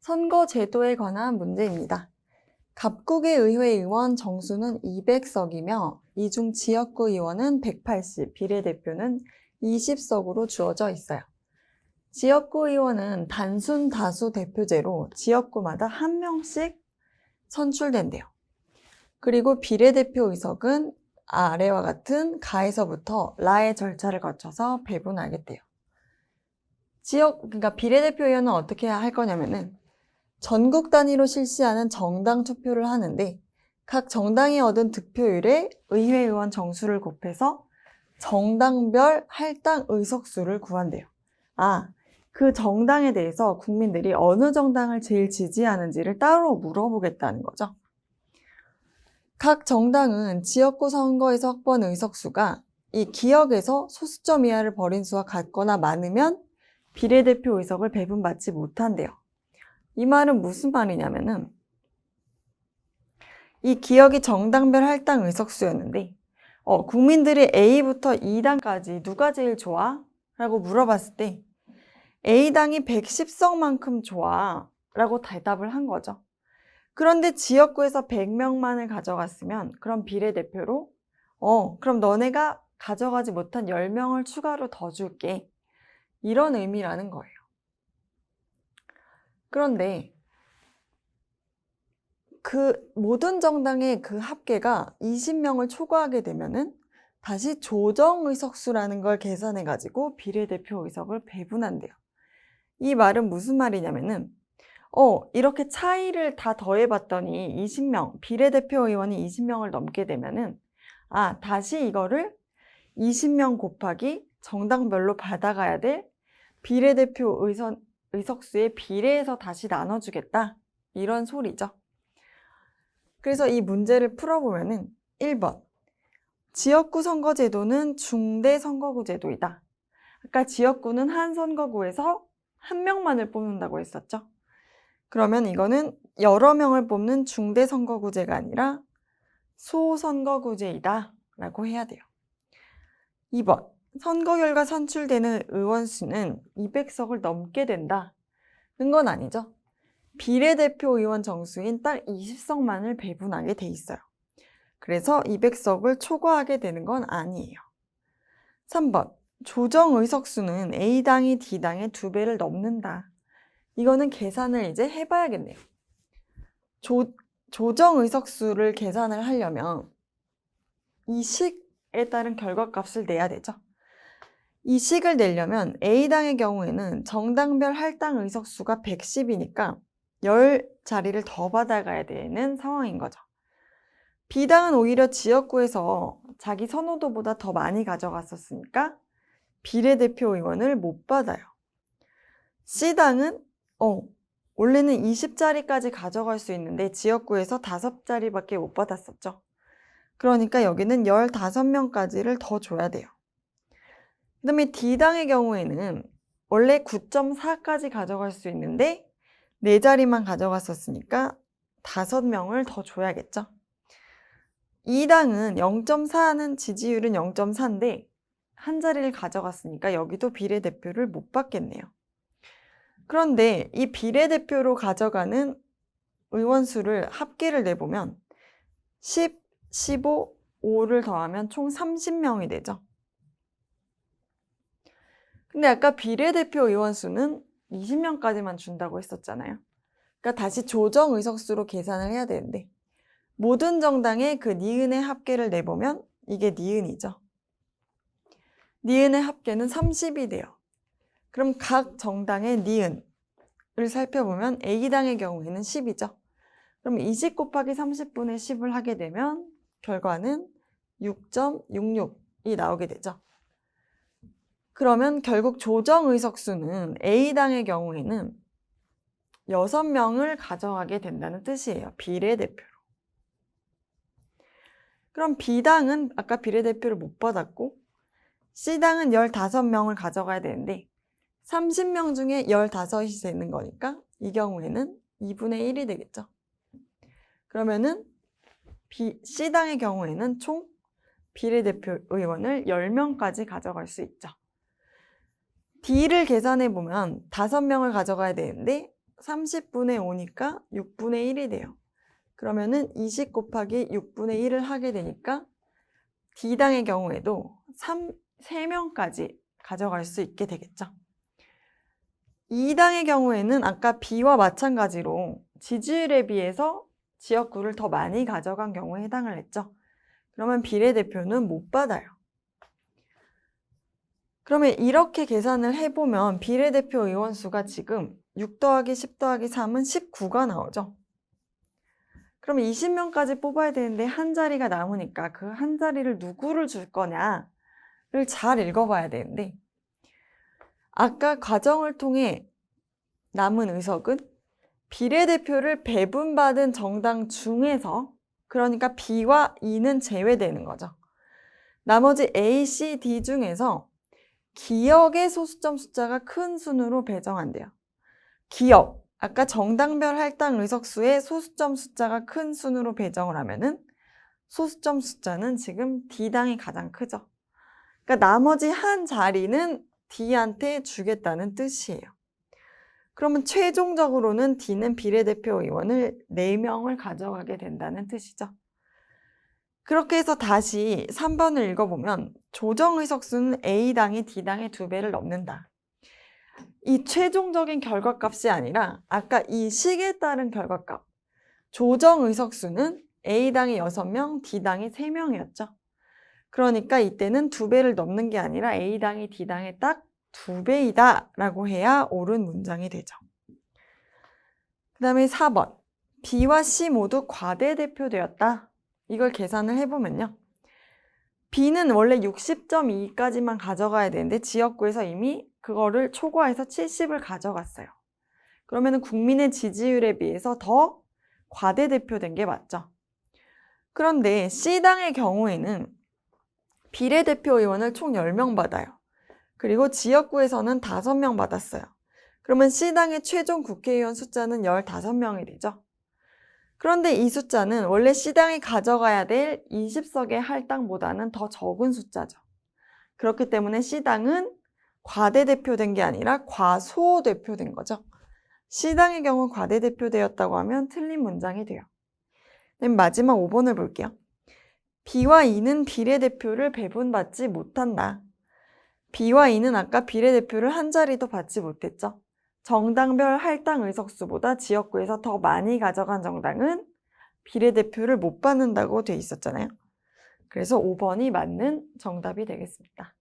선거 제도에 관한 문제입니다. 갑국의 의회 의원 정수는 200석이며 이 중 지역구 의원은 180, 비례대표는 20석으로 주어져 있어요. 지역구 의원은 단순 다수 대표제로 지역구마다 한 명씩 선출된대요. 그리고 비례대표 의석은 아래와 같은 가에서부터 라의 절차를 거쳐서 배분하겠대요. 지역, 그러니까 비례대표 의원은 어떻게 할 거냐면은 전국 단위로 실시하는 정당 투표를 하는데 각 정당이 얻은 득표율에 의회 의원 정수를 곱해서 정당별 할당 의석수를 구한대요. 아, 그 정당에 대해서 국민들이 어느 정당을 제일 지지하는지를 따로 물어보겠다는 거죠. 각 정당은 지역구 선거에서 확보한 의석수가 이 기역에서 소수점 이하를 벌인 수와 같거나 많으면 비례대표 의석을 배분받지 못한대요. 이 말은 무슨 말이냐면은 이 기역이 정당별 할당 의석수였는데 어, 국민들이 A부터 E당까지 누가 제일 좋아? 라고 물어봤을 때 A당이 110석만큼 좋아 라고 대답을 한 거죠. 그런데 지역구에서 100명만을 가져갔으면 그럼 비례대표로 어, 그럼 너네가 가져가지 못한 10명을 추가로 더 줄게. 이런 의미라는 거예요. 그런데 그 모든 정당의 그 합계가 20명을 초과하게 되면은 다시 조정 의석수라는 걸 계산해 가지고 비례대표 의석을 배분한대요. 이 말은 무슨 말이냐면은 어, 이렇게 차이를 다 더해 봤더니 20명, 비례대표 의원이 20명을 넘게 되면은 아, 다시 이거를 20명 곱하기 정당별로 받아가야 될 비례대표 의선, 의석수의 비례해서 다시 나눠주겠다. 이런 소리죠. 그래서 이 문제를 풀어보면은 1번. 지역구 선거제도는 중대 선거구 제도이다. 아까 지역구는 한 선거구에서 한 명만을 뽑는다고 했었죠. 그러면 이거는 여러 명을 뽑는 중대 선거구제가 아니라 소선거구제이다. 라고 해야 돼요. 2번. 선거 결과 선출되는 의원 수는 200석을 넘게 된다는 건 아니죠. 비례대표 의원 정수인 딱 20석만을 배분하게 돼 있어요. 그래서 200석을 초과하게 되는 건 아니에요. 3번. 조정 의석수는 A당이 D당의 두 배를 넘는다. 이거는 계산을 이제 해봐야겠네요. 조, 조정 의석수를 계산을 하려면 이 식에 따른 결과값을 내야 되죠. 이 식을 내려면 A당의 경우에는 정당별 할당 의석수가 110이니까 10자리를 더 받아가야 되는 상황인 거죠. B당은 오히려 지역구에서 자기 선호도보다 더 많이 가져갔었으니까 비례대표 의원을 못 받아요. C당은 어, 원래는 20자리까지 가져갈 수 있는데 지역구에서 5자리밖에 못 받았었죠. 그러니까 여기는 15명까지를 더 줘야 돼요. 그 다음에 D당의 경우에는 원래 9.4까지 가져갈 수 있는데 4자리만 가져갔었으니까 5명을 더 줘야겠죠. E당은 0.4는 지지율은 0.4인데 한 자리를 가져갔으니까 여기도 비례대표를 못 받겠네요. 그런데 이 비례대표로 가져가는 의원 수를 합계를 내보면 10, 15, 5를 더하면 총 30명이 되죠. 근데 아까 비례대표 의원 수는 20명까지만 준다고 했었잖아요. 그러니까 다시 조정 의석수로 계산을 해야 되는데 모든 정당의 그 니은의 합계를 내보면 이게 니은이죠. 니은의 합계는 30이 돼요. 그럼 각 정당의 니은을 살펴보면 A당의 경우에는 10이죠. 그럼 20 곱하기 30분의 10을 하게 되면 결과는 6.66이 나오게 되죠. 그러면 결국 조정 의석수는 A당의 경우에는 6명을 가져가게 된다는 뜻이에요. 비례대표로. 그럼 B당은 아까 비례대표를 못 받았고 C당은 15명을 가져가야 되는데 30명 중에 15이 되는 거니까 이 경우에는 2분의 1이 되겠죠. 그러면은 B, C당의 경우에는 총 비례대표 의원을 10명까지 가져갈 수 있죠. D를 계산해 보면 5명을 가져가야 되는데 30분의 5니까 6분의 1이 돼요. 그러면은 20 곱하기 6분의 1을 하게 되니까 D당의 경우에도 3, 3명까지 가져갈 수 있게 되겠죠. 2당의 경우에는 아까 B와 마찬가지로 지지율에 비해서 지역구를 더 많이 가져간 경우에 해당을 했죠. 그러면 비례대표는 못 받아요. 그러면 이렇게 계산을 해보면 비례대표 의원 수가 지금 6 더하기 10 더하기 3은 19가 나오죠. 그러면 20명까지 뽑아야 되는데 한 자리가 남으니까 그 한 자리를 누구를 줄 거냐를 잘 읽어봐야 되는데 아까 과정을 통해 남은 의석은 비례대표를 배분받은 정당 중에서 그러니까 B와 E는 제외되는 거죠. 나머지 A, C, D 중에서 기역의 소수점 숫자가 큰 순으로 배정한대요. 기역, 아까 정당별 할당 의석수의 소수점 숫자가 큰 순으로 배정을 하면은 소수점 숫자는 지금 D당이 가장 크죠. 그러니까 나머지 한 자리는 D한테 주겠다는 뜻이에요. 그러면 최종적으로는 D는 비례대표 의원을 4명을 가져가게 된다는 뜻이죠. 그렇게 해서 다시 3번을 읽어보면 조정의석수는 A당이 D당의 두 배를 넘는다. 이 최종적인 결과값이 아니라 아까 이 식에 따른 결과값. 조정의석수는 A당이 6명, D당이 3명이었죠. 그러니까 이때는 두 배를 넘는 게 아니라 A당이 D당의 딱 두 배이다 라고 해야 옳은 문장이 되죠. 그 다음에 4번. B와 C 모두 과대 대표되었다. 이걸 계산을 해보면요. B는 원래 60.2까지만 가져가야 되는데 지역구에서 이미 그거를 초과해서 70을 가져갔어요. 그러면 국민의 지지율에 비해서 더 과대대표된 게 맞죠. 그런데 C당의 경우에는 비례대표 의원을 총 10명 받아요. 그리고 지역구에서는 5명 받았어요. 그러면 C당의 최종 국회의원 숫자는 15명이 되죠. 그런데 이 숫자는 원래 C당이 가져가야 될 20석의 할당보다는 더 적은 숫자죠. 그렇기 때문에 C당은 과대대표된 게 아니라 과소대표된 거죠. C당의 경우 과대대표되었다고 하면 틀린 문장이 돼요. 마지막 5번을 볼게요. B와 E는 비례대표를 배분받지 못한다. B와 E는 아까 비례대표를 한 자리도 받지 못했죠. 정당별 할당 의석수보다 지역구에서 더 많이 가져간 정당은 비례대표를 못 받는다고 돼 있었잖아요. 그래서 5번이 맞는 정답이 되겠습니다.